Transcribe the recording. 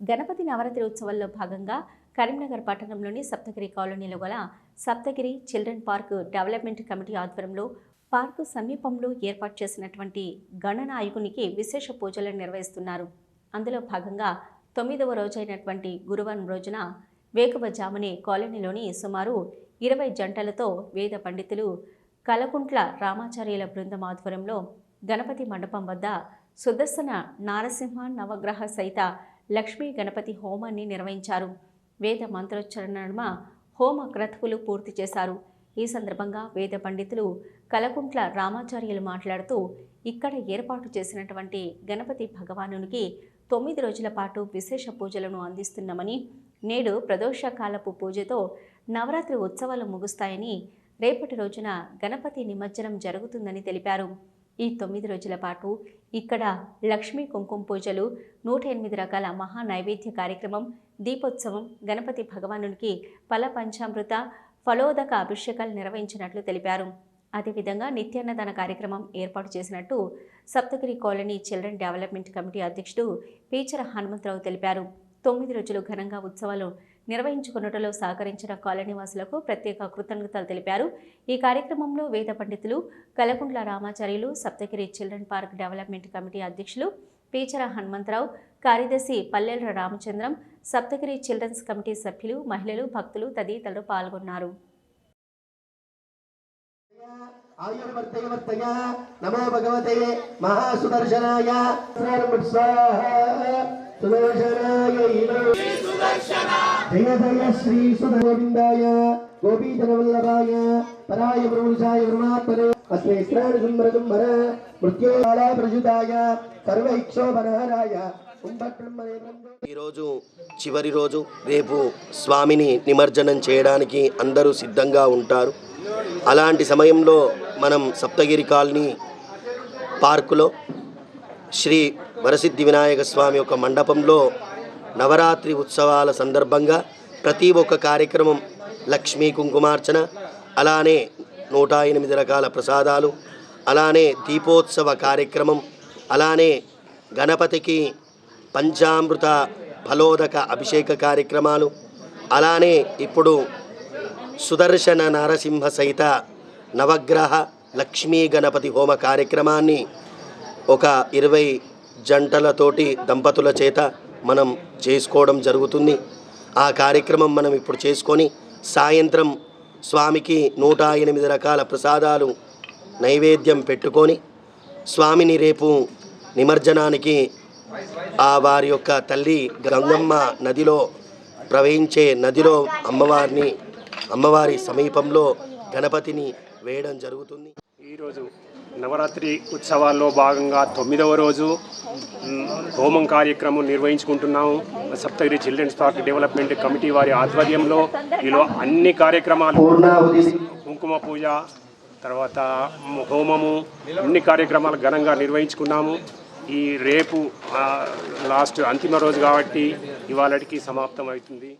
గణపతి నవరాత్రి ఉత్సవాల్లో భాగంగా కరీంనగర్ పట్టణంలోని సప్తగిరి కాలనీలో గల Saptagiri children park development committee ఆధ్వర్యంలో పార్కు సమీపంలో ఏర్పాటు చేసినటువంటి గణనాయకునికి విశేష పూజలు నిర్వహిస్తున్నారు. అందులో భాగంగా తొమ్మిదవ రోజైనటువంటి గురువారం రోజున వేకువజామునే కాలనీలోని సుమారు ఇరవై జంటలతో వేద పండితులు కలకుంట్ల రామాచార్యుల బృందం ఆధ్వర్యంలో గణపతి మండపం వద్ద సుదర్శన నారసింహ నవగ్రహ సహిత లక్ష్మీ గణపతి హోమాన్ని నిర్వహించారు. వేద మంత్రోచ్చరణ నడుమ హోమ క్రతువులు పూర్తి చేశారు. ఈ సందర్భంగా వేద పండితులు కలకుంట్ల రామాచార్యులు మాట్లాడుతూ ఇక్కడ ఏర్పాటు చేసినటువంటి గణపతి భగవానునికి తొమ్మిది రోజుల పాటు విశేష పూజలను అందిస్తున్నామని నేడు ప్రదోషకాలపు పూజతో నవరాత్రి ఉత్సవాలు ముగుస్తాయని రేపటి రోజున గణపతి నిమజ్జనం జరుగుతుందని తెలిపారు. ఈ తొమ్మిది రోజుల పాటు ఇక్కడ లక్ష్మీ కుంకుమ పూజలు నూట ఎనిమిది రకాల మహా నైవేద్య కార్యక్రమం దీపోత్సవం గణపతి భగవానునికి ఫల పంచామృత ఫలోదక అభిషేకాలు నిర్వహించినట్లు తెలిపారు. అదేవిధంగా నిత్యాన్నదాన కార్యక్రమం ఏర్పాటు చేసినట్టు Saptagiri colony children development committee అధ్యక్షుడు పీచర హనుమంతరావు తెలిపారు. తొమ్మిది రోజులు ఘనంగా ఉత్సవాలు నిర్వహించుకున్నట్లో సహకరించిన కాలనీవాసులకు ప్రత్యేక కృతజ్ఞతలు తెలిపారు. ఈ కార్యక్రమంలో వేద పండితులు Kalakuntla Ramacharyulu Saptagiri children park development committee అధ్యక్షులు పీచర హనుమంతరావు కార్యదర్శి పల్లెల రామచంద్రం సప్తగిరి చిల్డ్రన్స్ కమిటీ సభ్యులు మహిళలు భక్తులు తదితరులు పాల్గొన్నారు. ఆయుర్వర్తయవర్తయ నమో భగవతే మహాసుదర్శనాయ. స్వాహ సుదర్శనాయ జయ జయ శ్రీ సుధగోవిందాయ గోపీజనవల్లభాయ పరాయ పురుషాయ బ్రహ్మాత్మనే అస్మే శ్రాణ సంభ్రజంభర మృత్యోకాల ప్రజుతాయ సర్వైక్షోభనహరాయ ఈరోజు చివరి రోజు రేపు స్వామిని నిమజ్జనం చేయడానికి అందరూ సిద్ధంగా ఉంటారు. అలాంటి సమయంలో మనం సప్తగిరి కాలనీ పార్కులో శ్రీ వరసిద్ధి వినాయక స్వామి యొక్క మండపంలో నవరాత్రి ఉత్సవాల సందర్భంగా ప్రతి ఒక్క కార్యక్రమం లక్ష్మీ కుంకుమార్చన అలానే నూట ఎనిమిది రకాల ప్రసాదాలు అలానే దీపోత్సవ కార్యక్రమం అలానే గణపతికి పంచామృత ఫలోదక అభిషేక కార్యక్రమాలు అలానే ఇప్పుడు సుదర్శన నరసింహ సహిత నవగ్రహ లక్ష్మీ గణపతి హోమ కార్యక్రమాన్ని ఒక ఇరవై జంటలతోటి దంపతుల చేత మనం చేసుకోవడం జరుగుతుంది. ఆ కార్యక్రమం మనం ఇప్పుడు చేసుకొని సాయంత్రం స్వామికి నూట ఎనిమిది రకాల ప్రసాదాలు నైవేద్యం పెట్టుకొని స్వామిని రేపు నిమజ్జనానికి ఆ వారి యొక్క తల్లి గంగమ్మ నదిలో ప్రవహించే నదిలో అమ్మవారిని అమ్మవారి సమీపంలో గణపతిని వేయడం జరుగుతుంది. ఈరోజు నవరాత్రి ఉత్సవాల్లో భాగంగా తొమ్మిదవ రోజు హోమం కార్యక్రమం నిర్వహించుకుంటున్నాము. Saptagiri children's park development committee వారి ఆధ్వర్యంలో ఈలో అన్ని కార్యక్రమాలు కుంకుమ పూజ తర్వాత హోమము అన్ని కార్యక్రమాలు ఘనంగా నిర్వహించుకున్నాము. ఈ రేపు లాస్ట్ అంతిమ రోజు కాబట్టి ఇవాళకి సమాప్తం అవుతుంది